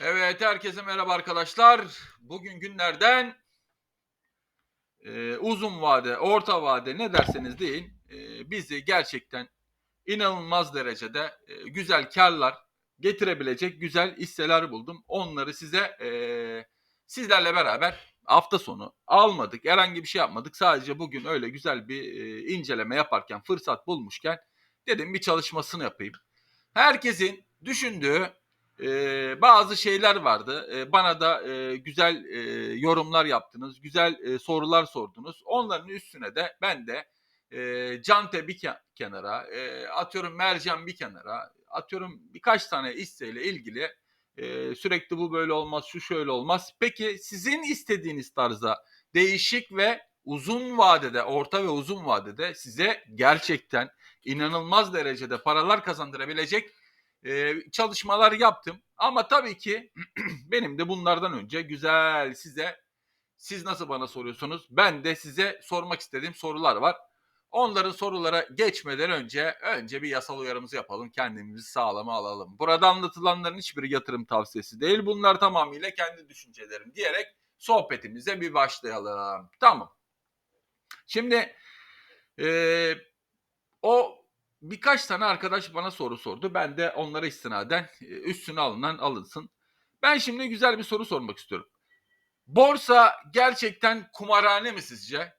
Evet, herkese merhaba arkadaşlar. Bugün günlerden e, uzun vade, orta vade ne derseniz deyin e, bizi gerçekten inanılmaz derecede e, güzel karlar getirebilecek güzel hisseler buldum. Onları size e, sizlerle beraber hafta sonu almadık, herhangi bir şey yapmadık. Sadece bugün öyle güzel bir e, inceleme yaparken fırsat bulmuşken dedim bir çalışmasını yapayım. Herkesin düşündüğü e, bazı şeyler vardı. E, bana da e, güzel e, yorumlar yaptınız, güzel e, sorular sordunuz. Onların üstüne de ben de e, Cante bir ke- kenara, e, atıyorum Mercan bir kenara, atıyorum birkaç tane hisseyle ilgili e, sürekli bu böyle olmaz, şu şöyle olmaz. Peki sizin istediğiniz tarzda değişik ve uzun vadede, orta ve uzun vadede size gerçekten inanılmaz derecede paralar kazandırabilecek e, çalışmalar yaptım. Ama tabii ki benim de bunlardan önce güzel size siz nasıl bana soruyorsunuz? Ben de size sormak istediğim sorular var. Onların sorulara geçmeden önce önce bir yasal uyarımızı yapalım. Kendimizi sağlama alalım. Burada anlatılanların hiçbir yatırım tavsiyesi değil. Bunlar tamamıyla kendi düşüncelerim diyerek sohbetimize bir başlayalım. Tamam. Şimdi eee o birkaç tane arkadaş bana soru sordu. Ben de onlara istinaden e, üstüne alınan alınsın. Ben şimdi güzel bir soru sormak istiyorum. Borsa gerçekten kumarhane mi sizce?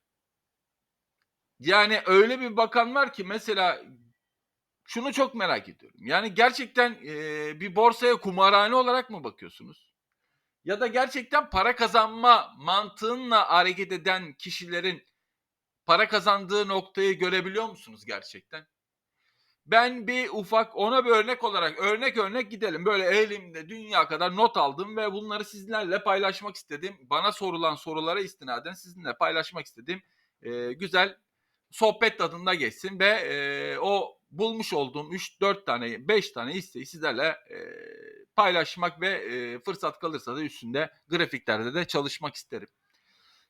Yani öyle bir bakan var ki mesela şunu çok merak ediyorum. Yani gerçekten e, bir borsaya kumarhane olarak mı bakıyorsunuz? Ya da gerçekten para kazanma mantığınla hareket eden kişilerin para kazandığı noktayı görebiliyor musunuz gerçekten? Ben bir ufak ona bir örnek olarak örnek örnek gidelim. Böyle elimde dünya kadar not aldım ve bunları sizlerle paylaşmak istedim. Bana sorulan sorulara istinaden sizinle paylaşmak istedim. Ee, güzel sohbet tadında geçsin ve e, o bulmuş olduğum 3-4 tane 5 tane hisseyi sizlerle e, paylaşmak ve e, fırsat kalırsa da üstünde grafiklerde de çalışmak isterim.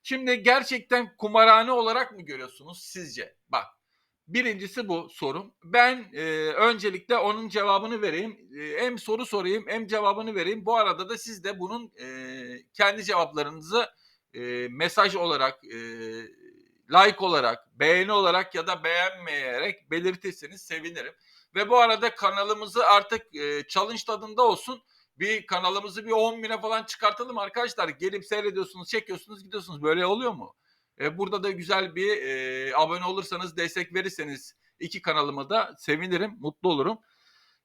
Şimdi gerçekten kumarhane olarak mı görüyorsunuz sizce? Bak Birincisi bu sorum. Ben e, öncelikle onun cevabını vereyim. E, hem soru sorayım hem cevabını vereyim. Bu arada da siz de bunun e, kendi cevaplarınızı e, mesaj olarak, e, like olarak, beğeni olarak ya da beğenmeyerek belirtirseniz sevinirim. Ve bu arada kanalımızı artık e, challenge tadında olsun. Bir kanalımızı bir 10 bine falan çıkartalım arkadaşlar. Gelip seyrediyorsunuz, çekiyorsunuz, gidiyorsunuz. Böyle oluyor mu? E, burada da güzel bir e, abone olursanız, destek verirseniz iki kanalıma da sevinirim, mutlu olurum.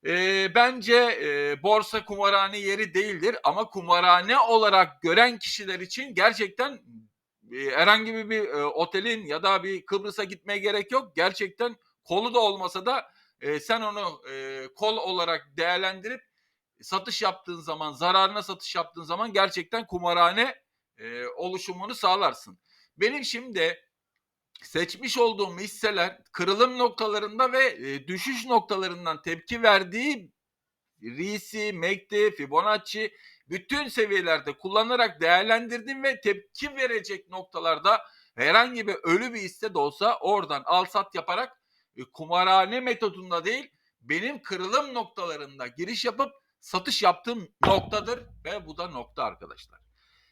E, bence e, borsa kumarhane yeri değildir ama kumarhane olarak gören kişiler için gerçekten e, herhangi bir, bir e, otelin ya da bir Kıbrıs'a gitmeye gerek yok. Gerçekten kolu da olmasa da e, sen onu e, kol olarak değerlendirip satış yaptığın zaman, zararına satış yaptığın zaman gerçekten kumarhane e, oluşumunu sağlarsın. Benim şimdi seçmiş olduğum hisseler kırılım noktalarında ve e, düşüş noktalarından tepki verdiği RSI, MACD, Fibonacci bütün seviyelerde kullanarak değerlendirdim ve tepki verecek noktalarda herhangi bir ölü bir hisse de olsa oradan al sat yaparak e, kumarhane metodunda değil benim kırılım noktalarında giriş yapıp satış yaptığım noktadır ve bu da nokta arkadaşlar.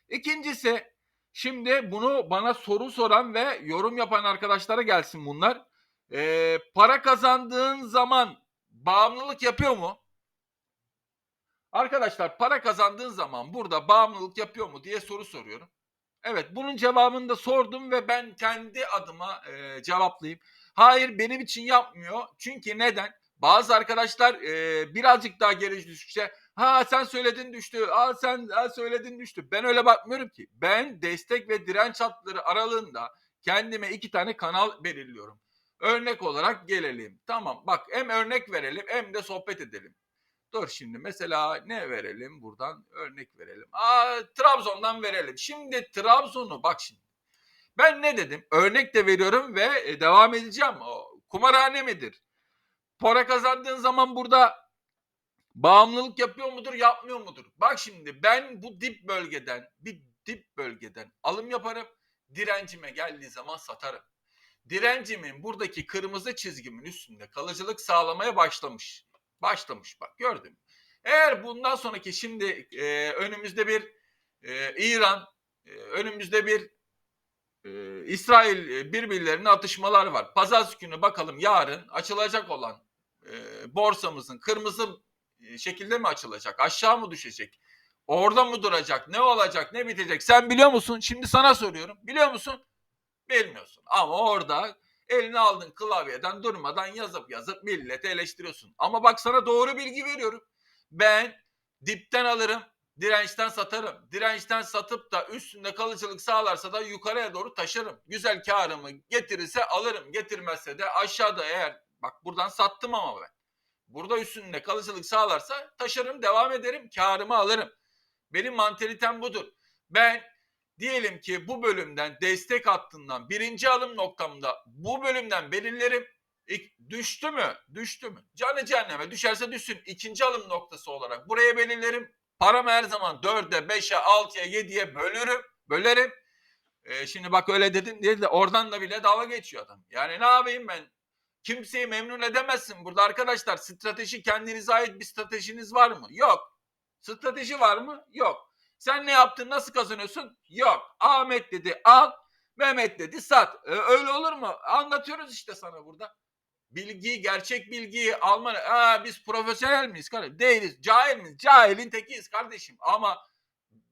İkincisi Şimdi bunu bana soru soran ve yorum yapan arkadaşlara gelsin bunlar. Ee, para kazandığın zaman bağımlılık yapıyor mu? Arkadaşlar para kazandığın zaman burada bağımlılık yapıyor mu diye soru soruyorum. Evet bunun cevabını da sordum ve ben kendi adıma e, cevaplayayım. Hayır benim için yapmıyor. Çünkü neden? Bazı arkadaşlar e, birazcık daha geri düşüşte ha sen söyledin düştü, ha sen ha söyledin düştü. Ben öyle bakmıyorum ki. Ben destek ve direnç hatları aralığında kendime iki tane kanal belirliyorum. Örnek olarak gelelim. Tamam bak hem örnek verelim hem de sohbet edelim. Dur şimdi mesela ne verelim buradan örnek verelim. Aa, Trabzon'dan verelim. Şimdi Trabzon'u bak şimdi. Ben ne dedim? Örnek de veriyorum ve e, devam edeceğim. O, kumarhane midir? Para kazandığın zaman burada bağımlılık yapıyor mudur, yapmıyor mudur? Bak şimdi ben bu dip bölgeden, bir dip bölgeden alım yaparım. Direncime geldiği zaman satarım. Direncimin buradaki kırmızı çizgimin üstünde kalıcılık sağlamaya başlamış. Başlamış bak gördün mü? Eğer bundan sonraki şimdi e, önümüzde bir e, İran, e, önümüzde bir e, İsrail e, birbirlerine atışmalar var. Pazartesi günü bakalım yarın açılacak olan e, borsamızın kırmızı e, şekilde mi açılacak? Aşağı mı düşecek? Orada mı duracak? Ne olacak? Ne bitecek? Sen biliyor musun? Şimdi sana soruyorum. Biliyor musun? Bilmiyorsun. Ama orada elini aldın klavyeden durmadan yazıp yazıp milleti eleştiriyorsun. Ama bak sana doğru bilgi veriyorum. Ben dipten alırım, dirençten satarım. Dirençten satıp da üstünde kalıcılık sağlarsa da yukarıya doğru taşırım. Güzel karımı getirirse alırım. Getirmezse de aşağıda eğer bak buradan sattım ama ben. Burada üstünde kalıcılık sağlarsa taşırım, devam ederim, karımı alırım. Benim mantalitem budur. Ben diyelim ki bu bölümden destek hattından birinci alım noktamda bu bölümden belirlerim. İk- düştü mü? Düştü mü? Canı cehenneme düşerse düşsün. İkinci alım noktası olarak buraya belirlerim. Paramı her zaman 4'e, 5'e, 6'ya, 7'ye bölürüm. Bölerim. Ee, şimdi bak öyle dedim diye de oradan da bile dalga geçiyor adam. Yani ne yapayım ben? Kimseyi memnun edemezsin burada arkadaşlar. Strateji kendinize ait bir stratejiniz var mı? Yok. Strateji var mı? Yok. Sen ne yaptın? Nasıl kazanıyorsun? Yok. Ahmet dedi al. Mehmet dedi sat. Ee, öyle olur mu? Anlatıyoruz işte sana burada. Bilgiyi, gerçek bilgiyi alman. Aa, biz profesyonel miyiz? kardeşim? Değiliz. Cahil miyiz? Cahilin tekiyiz kardeşim. Ama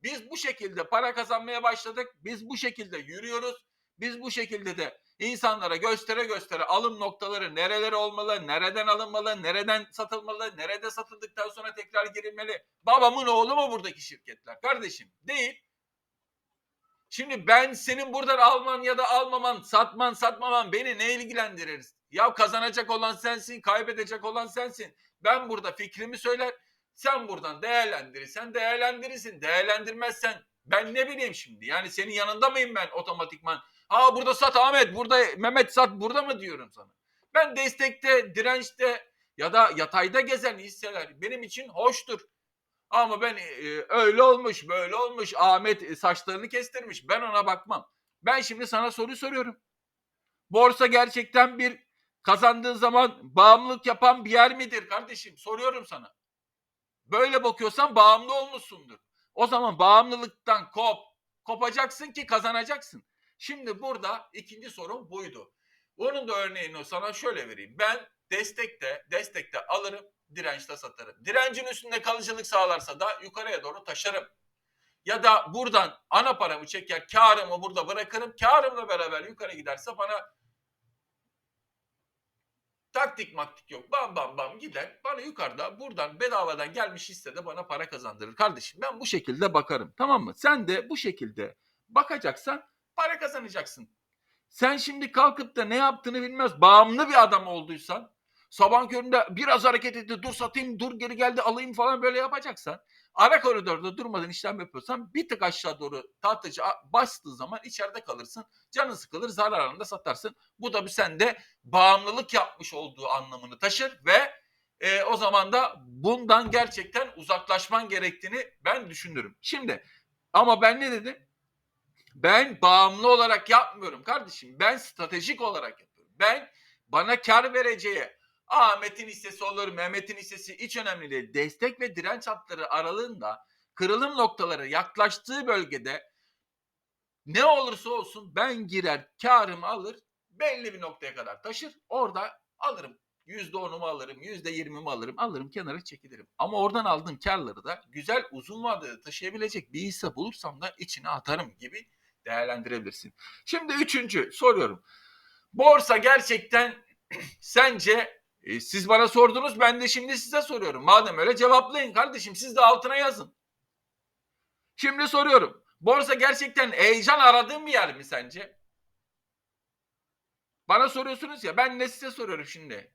biz bu şekilde para kazanmaya başladık. Biz bu şekilde yürüyoruz. Biz bu şekilde de insanlara göstere göstere alım noktaları nereleri olmalı, nereden alınmalı, nereden satılmalı, nerede satıldıktan sonra tekrar girilmeli. Babamın oğlu mu buradaki şirketler kardeşim? Değil. Şimdi ben senin buradan alman ya da almaman, satman, satmaman beni ne ilgilendirir? Ya kazanacak olan sensin, kaybedecek olan sensin. Ben burada fikrimi söyler, sen buradan değerlendirirsen değerlendirirsin. Değerlendirmezsen ben ne bileyim şimdi. Yani senin yanında mıyım ben otomatikman? Aa burada sat Ahmet, burada Mehmet sat burada mı diyorum sana. Ben destekte, dirençte ya da yatayda gezen hisseler benim için hoştur. Ama ben e, öyle olmuş, böyle olmuş. Ahmet e, saçlarını kestirmiş. Ben ona bakmam. Ben şimdi sana soru soruyorum. Borsa gerçekten bir kazandığı zaman bağımlılık yapan bir yer midir kardeşim? Soruyorum sana. Böyle bakıyorsan bağımlı olmuşsundur. O zaman bağımlılıktan kop. Kopacaksın ki kazanacaksın. Şimdi burada ikinci sorum buydu. Onun da örneğini sana şöyle vereyim. Ben destekte, destekte alırım, dirençte satarım. Direncin üstünde kalıcılık sağlarsa da yukarıya doğru taşırım. Ya da buradan ana paramı çeker, karımı burada bırakırım. Karımla beraber yukarı giderse bana taktik maktik yok. Bam bam bam gider. Bana yukarıda buradan bedavadan gelmiş hisse de bana para kazandırır. Kardeşim ben bu şekilde bakarım. Tamam mı? Sen de bu şekilde bakacaksan para kazanacaksın. Sen şimdi kalkıp da ne yaptığını bilmez bağımlı bir adam olduysan sabah köründe biraz hareket etti dur satayım dur geri geldi alayım falan böyle yapacaksan ara koridorda durmadan işlem yapıyorsan bir tık aşağı doğru tahtacı bastığı zaman içeride kalırsın. Canın sıkılır zararında satarsın. Bu da bir sende bağımlılık yapmış olduğu anlamını taşır ve e, o zaman da bundan gerçekten uzaklaşman gerektiğini ben düşünürüm. Şimdi ama ben ne dedim? Ben bağımlı olarak yapmıyorum kardeşim. Ben stratejik olarak yapıyorum. Ben bana kar vereceği Ahmet'in hissesi olur, Mehmet'in hissesi hiç önemli değil. Destek ve direnç hatları aralığında kırılım noktaları yaklaştığı bölgede ne olursa olsun ben girer, karımı alır, belli bir noktaya kadar taşır. Orada alırım. Yüzde onumu alırım, yüzde yirmimi alırım, alırım kenara çekilirim. Ama oradan aldığım karları da güzel uzun vadede taşıyabilecek bir hisse bulursam da içine atarım gibi değerlendirebilirsin. Şimdi üçüncü soruyorum. Borsa gerçekten sence e, siz bana sordunuz ben de şimdi size soruyorum. Madem öyle cevaplayın kardeşim siz de altına yazın. Şimdi soruyorum. Borsa gerçekten heyecan aradığım bir yer mi sence? Bana soruyorsunuz ya ben de size soruyorum şimdi.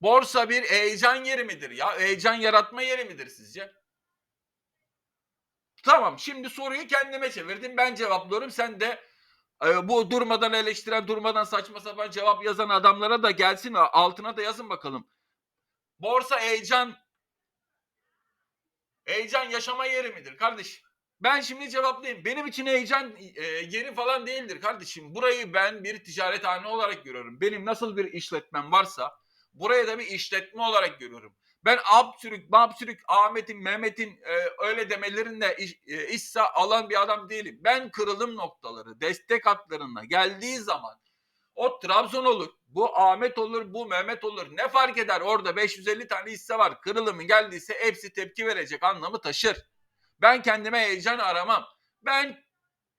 Borsa bir heyecan yeri midir ya? Heyecan yaratma yeri midir sizce? Tamam şimdi soruyu kendime çevirdim. Ben cevaplıyorum. Sen de e, bu durmadan eleştiren, durmadan saçma sapan cevap yazan adamlara da gelsin altına da yazın bakalım. Borsa heyecan heyecan yaşama yeri midir kardeşim? Ben şimdi cevaplayayım. Benim için heyecan e, yeri falan değildir kardeşim. Burayı ben bir ticarethane olarak görüyorum. Benim nasıl bir işletmem varsa buraya da bir işletme olarak görüyorum. Ben absürük, babsürük, Ahmet'in, Mehmet'in e, öyle demelerinde iş, e, issa alan bir adam değilim. Ben kırılım noktaları, destek hatlarına geldiği zaman o Trabzon olur, bu Ahmet olur, bu Mehmet olur. Ne fark eder? Orada 550 tane hisse var. Kırılımı geldiyse hepsi tepki verecek anlamı taşır. Ben kendime heyecan aramam. Ben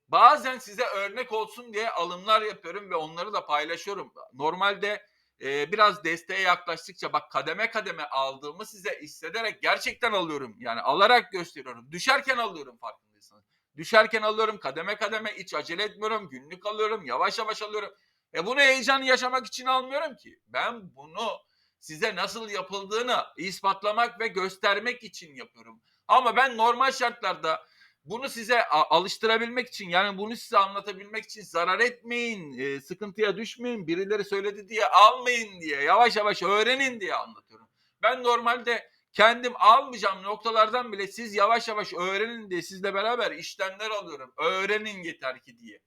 bazen size örnek olsun diye alımlar yapıyorum ve onları da paylaşıyorum. Normalde e, biraz desteğe yaklaştıkça bak kademe kademe aldığımı size hissederek gerçekten alıyorum. Yani alarak gösteriyorum. Düşerken alıyorum farkındaysanız. Düşerken alıyorum kademe kademe hiç acele etmiyorum. Günlük alıyorum yavaş yavaş alıyorum. E bunu heyecan yaşamak için almıyorum ki. Ben bunu size nasıl yapıldığını ispatlamak ve göstermek için yapıyorum. Ama ben normal şartlarda bunu size alıştırabilmek için yani bunu size anlatabilmek için zarar etmeyin, e, sıkıntıya düşmeyin, birileri söyledi diye almayın diye, yavaş yavaş öğrenin diye anlatıyorum. Ben normalde kendim almayacağım noktalardan bile siz yavaş yavaş öğrenin diye sizle beraber işlemler alıyorum. Öğrenin yeter ki diye.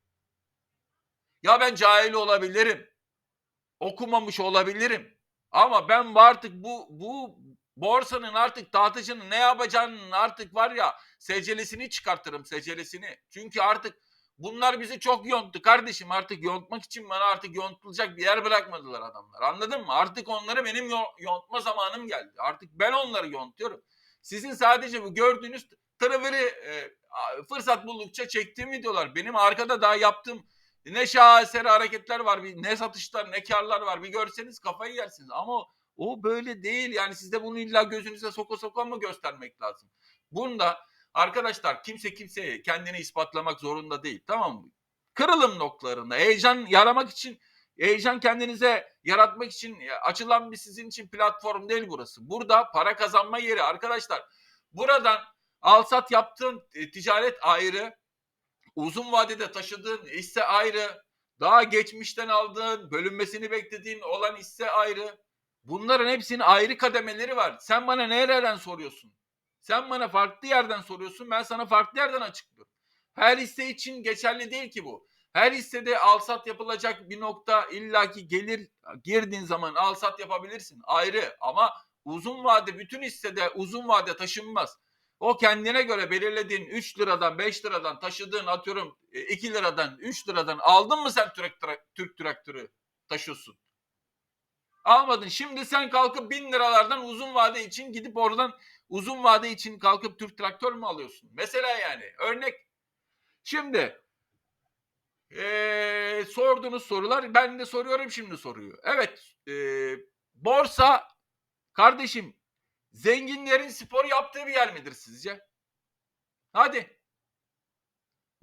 Ya ben cahil olabilirim. Okumamış olabilirim. Ama ben artık bu bu borsanın artık dağıtıcının ne yapacağının artık var ya secelesini çıkartırım secelesini. Çünkü artık bunlar bizi çok yonttu kardeşim. Artık yontmak için bana artık yontulacak bir yer bırakmadılar adamlar. Anladın mı? Artık onları benim yo- yontma zamanım geldi. Artık ben onları yontuyorum. Sizin sadece bu gördüğünüz tırıvırı e, fırsat buldukça çektiğim videolar. Benim arkada daha yaptığım ne şaheseri hareketler var, bir, ne satışlar, ne karlar var. Bir görseniz kafayı yersiniz. Ama o, böyle değil. Yani siz de bunu illa gözünüze soka soka mı göstermek lazım? Bunda arkadaşlar kimse kimseye kendini ispatlamak zorunda değil. Tamam mı? Kırılım noktalarında heyecan yaramak için heyecan kendinize yaratmak için açılan bir sizin için platform değil burası. Burada para kazanma yeri arkadaşlar. Buradan alsat yaptığın e, ticaret ayrı, uzun vadede taşıdığın hisse ayrı, daha geçmişten aldığın, bölünmesini beklediğin olan hisse ayrı. Bunların hepsinin ayrı kademeleri var. Sen bana nereden soruyorsun? Sen bana farklı yerden soruyorsun, ben sana farklı yerden açıklıyorum. Her hisse için geçerli değil ki bu. Her hissede alsat yapılacak bir nokta illaki gelir girdiğin zaman alsat yapabilirsin. Ayrı ama uzun vade bütün hissede uzun vade taşınmaz. O kendine göre belirlediğin 3 liradan 5 liradan taşıdığın atıyorum 2 liradan 3 liradan aldın mı sen Türk, Türk traktörü taşıyorsun? Almadın. Şimdi sen kalkıp 1000 liralardan uzun vade için gidip oradan uzun vade için kalkıp Türk traktör mü alıyorsun? Mesela yani örnek. Şimdi ee, sorduğunuz sorular ben de soruyorum şimdi soruyu. Evet e, borsa kardeşim zenginlerin spor yaptığı bir yer midir sizce? Hadi.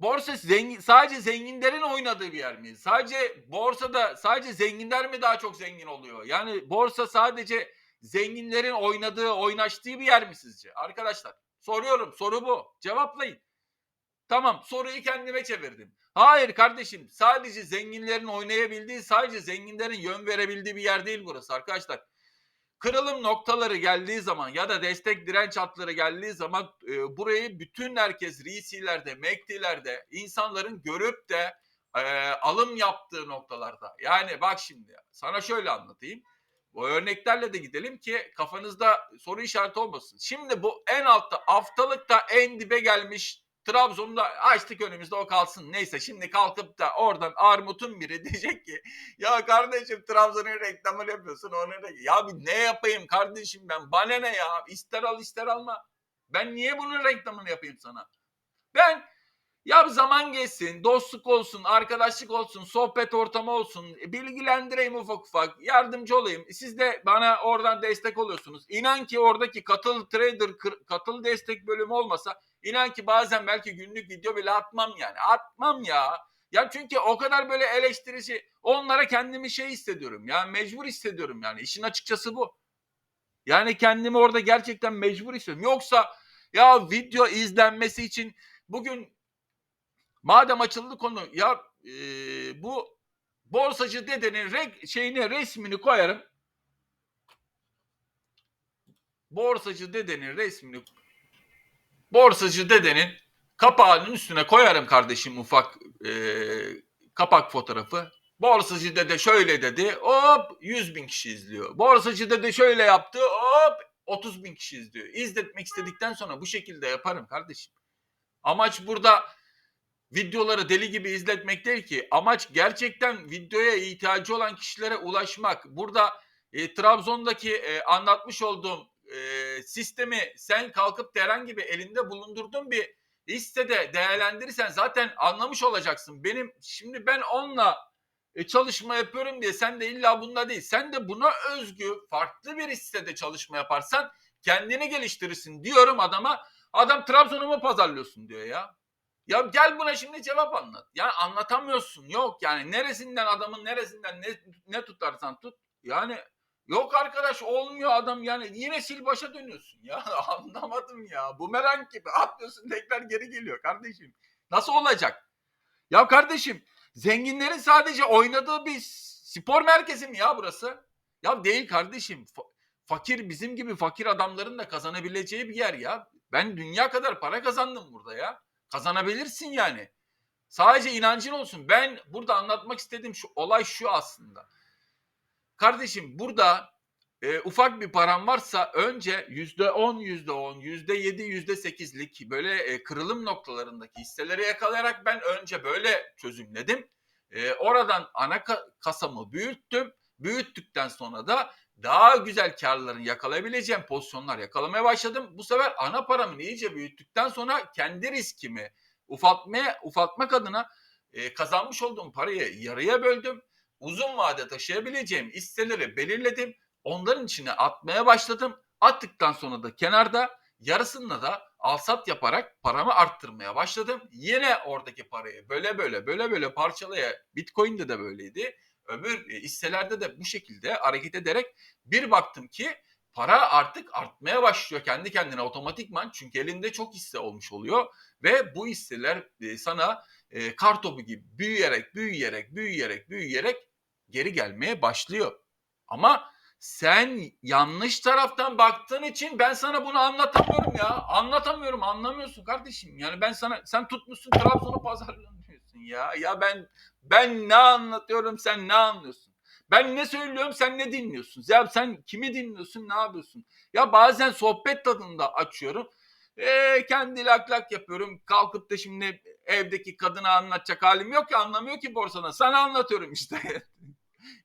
Borsa zengin, sadece zenginlerin oynadığı bir yer mi? Sadece borsada sadece zenginler mi daha çok zengin oluyor? Yani borsa sadece zenginlerin oynadığı, oynaştığı bir yer mi sizce? Arkadaşlar soruyorum. Soru bu. Cevaplayın. Tamam soruyu kendime çevirdim. Hayır kardeşim sadece zenginlerin oynayabildiği, sadece zenginlerin yön verebildiği bir yer değil burası arkadaşlar. Kırılım noktaları geldiği zaman ya da destek direnç hatları geldiği zaman e, burayı bütün herkes RC'lerde, MACD'lerde insanların görüp de e, alım yaptığı noktalarda. Yani bak şimdi sana şöyle anlatayım. Bu örneklerle de gidelim ki kafanızda soru işareti olmasın. Şimdi bu en altta haftalıkta en dibe gelmiş Trabzon'da açtık önümüzde o kalsın. Neyse şimdi kalkıp da oradan Armut'un biri diyecek ki ya kardeşim Trabzon'un reklamını yapıyorsun onu da ya bir ne yapayım kardeşim ben bana ne ya ister al ister alma. Ben niye bunun reklamını yapayım sana? Ben ya zaman geçsin, dostluk olsun, arkadaşlık olsun, sohbet ortamı olsun, bilgilendireyim ufak ufak, yardımcı olayım. Siz de bana oradan destek oluyorsunuz. İnan ki oradaki katıl trader, katıl destek bölümü olmasa inan ki bazen belki günlük video bile atmam yani. Atmam ya. Ya çünkü o kadar böyle eleştirici onlara kendimi şey hissediyorum. Yani mecbur hissediyorum yani. İşin açıkçası bu. Yani kendimi orada gerçekten mecbur hissediyorum. Yoksa ya video izlenmesi için bugün Madem açıldı konu ya e, bu borsacı dedenin re, şeyine resmini koyarım. Borsacı dedenin resmini borsacı dedenin kapağının üstüne koyarım kardeşim ufak e, kapak fotoğrafı. Borsacı dede şöyle dedi hop 100 bin kişi izliyor. Borsacı dede şöyle yaptı hop 30 bin kişi izliyor. İzletmek istedikten sonra bu şekilde yaparım kardeşim. Amaç burada videoları deli gibi izletmek değil ki. Amaç gerçekten videoya ihtiyacı olan kişilere ulaşmak. Burada e, Trabzon'daki e, anlatmış olduğum e, sistemi sen kalkıp da herhangi bir elinde bulundurduğun bir listede değerlendirirsen zaten anlamış olacaksın. Benim şimdi ben onunla e, çalışma yapıyorum diye sen de illa bunda değil. Sen de buna özgü farklı bir hissede çalışma yaparsan kendini geliştirirsin diyorum adama. Adam Trabzon'u mu pazarlıyorsun diyor ya. Ya gel buna şimdi cevap anlat. Yani anlatamıyorsun. Yok yani neresinden adamın neresinden ne, ne tutarsan tut. Yani yok arkadaş olmuyor adam yani yine sil başa dönüyorsun ya. Anlamadım ya. Bumerang gibi atlıyorsun tekrar geri geliyor kardeşim. Nasıl olacak? Ya kardeşim zenginlerin sadece oynadığı bir spor merkezi mi ya burası? Ya değil kardeşim. Fa- fakir bizim gibi fakir adamların da kazanabileceği bir yer ya. Ben dünya kadar para kazandım burada ya. Kazanabilirsin yani. Sadece inancın olsun. Ben burada anlatmak istediğim şu olay şu aslında. Kardeşim burada e, ufak bir param varsa önce yüzde on, yüzde on, yüzde yedi, yüzde sekizlik böyle e, kırılım noktalarındaki hisseleri yakalayarak ben önce böyle çözümledim. E, oradan ana ka- kasamı büyüttüm. Büyüttükten sonra da daha güzel karların yakalayabileceğim pozisyonlar yakalamaya başladım. Bu sefer ana paramı iyice büyüttükten sonra kendi riskimi ufaltmaya ufaltmak adına e, kazanmış olduğum parayı yarıya böldüm. Uzun vade taşıyabileceğim hisseleri belirledim. Onların içine atmaya başladım. Attıktan sonra da kenarda yarısını da alsat yaparak paramı arttırmaya başladım. Yine oradaki parayı böyle böyle böyle böyle parçalaya Bitcoin'de de böyleydi. Öbür e, hisselerde de bu şekilde hareket ederek bir baktım ki para artık artmaya başlıyor kendi kendine otomatikman çünkü elinde çok hisse olmuş oluyor ve bu hisseler e, sana e, kar topu gibi büyüyerek büyüyerek büyüyerek büyüyerek geri gelmeye başlıyor. Ama sen yanlış taraftan baktığın için ben sana bunu anlatamıyorum ya. Anlatamıyorum, anlamıyorsun kardeşim. Yani ben sana sen tutmuşsun Trabzon'u pazarlıyorsun diyorsun ya. Ya ben ben ne anlatıyorum, sen ne anlıyorsun? Ben ne söylüyorum, sen ne dinliyorsun? Ya sen kimi dinliyorsun, ne yapıyorsun? Ya bazen sohbet tadında açıyorum. Ee, kendi lak lak yapıyorum. Kalkıp da şimdi evdeki kadına anlatacak halim yok ya anlamıyor ki borsana. Sana anlatıyorum işte.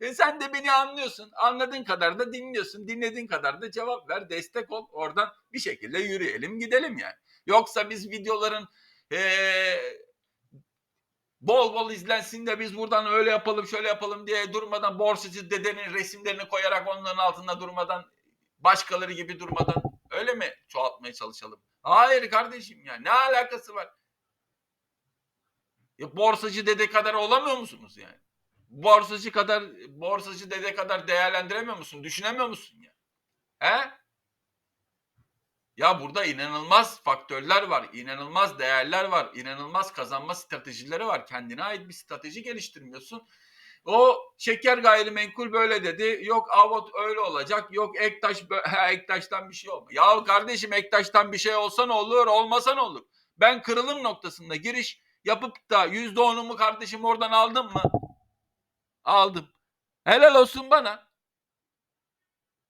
E sen de beni anlıyorsun. Anladığın kadar da dinliyorsun. Dinlediğin kadar da cevap ver, destek ol. Oradan bir şekilde yürüyelim, gidelim yani. Yoksa biz videoların eee, bol bol izlensin de biz buradan öyle yapalım, şöyle yapalım diye durmadan borsacı dedenin resimlerini koyarak onların altında durmadan başkaları gibi durmadan öyle mi çoğaltmaya çalışalım? Hayır kardeşim ya ne alakası var? Ya borsacı dede kadar olamıyor musunuz yani? Borsacı kadar borsacı dede kadar değerlendiremiyor musun? Düşünemiyor musun ya? He? Ya burada inanılmaz faktörler var, inanılmaz değerler var, inanılmaz kazanma stratejileri var. Kendine ait bir strateji geliştirmiyorsun. O şeker gayrimenkul böyle dedi. Yok avot öyle olacak. Yok ektaş ektaştan bir şey olma. Ya kardeşim ektaştan bir şey olsa ne olur, olmasa ne olur? Ben kırılım noktasında giriş yapıp da yüzde onumu kardeşim oradan aldım mı? Aldım. Helal olsun bana.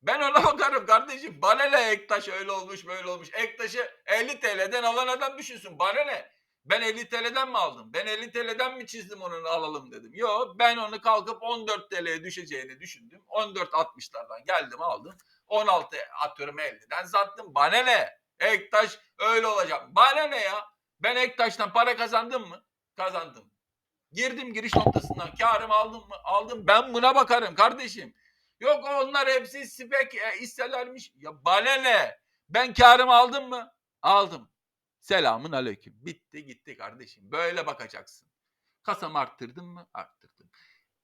Ben ona bakarım kardeşim. Bana ne Ektaş öyle olmuş böyle olmuş. Ektaş'ı 50 TL'den alan adam düşünsün. Bana ne? Ben 50 TL'den mi aldım? Ben 50 TL'den mi çizdim onu alalım dedim. Yok ben onu kalkıp 14 TL'ye düşeceğini düşündüm. 14.60'lardan geldim aldım. 16 atıyorum 50'den sattım. Bana ne? Ektaş öyle olacak. Bana ne ya? Ben Ektaş'tan para kazandım mı? Kazandım. Girdim giriş noktasından karımı aldım mı? Aldım. Ben buna bakarım kardeşim. Yok onlar hepsi spek e, hisselermiş. Ya bana ne? Ben karımı aldım mı? Aldım. Selamun aleyküm. Bitti gitti kardeşim. Böyle bakacaksın. Kasamı arttırdım mı? Arttırdım.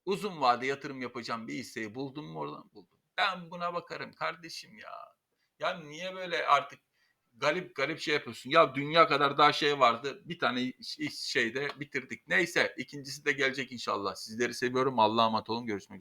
Uzun vade yatırım yapacağım bir hisseyi buldum mu oradan? Buldum. Ben buna bakarım kardeşim ya. Ya niye böyle artık garip garip şey yapıyorsun. Ya dünya kadar daha şey vardı. Bir tane şeyde bitirdik. Neyse ikincisi de gelecek inşallah. Sizleri seviyorum. Allah'a emanet olun. Görüşmek üzere.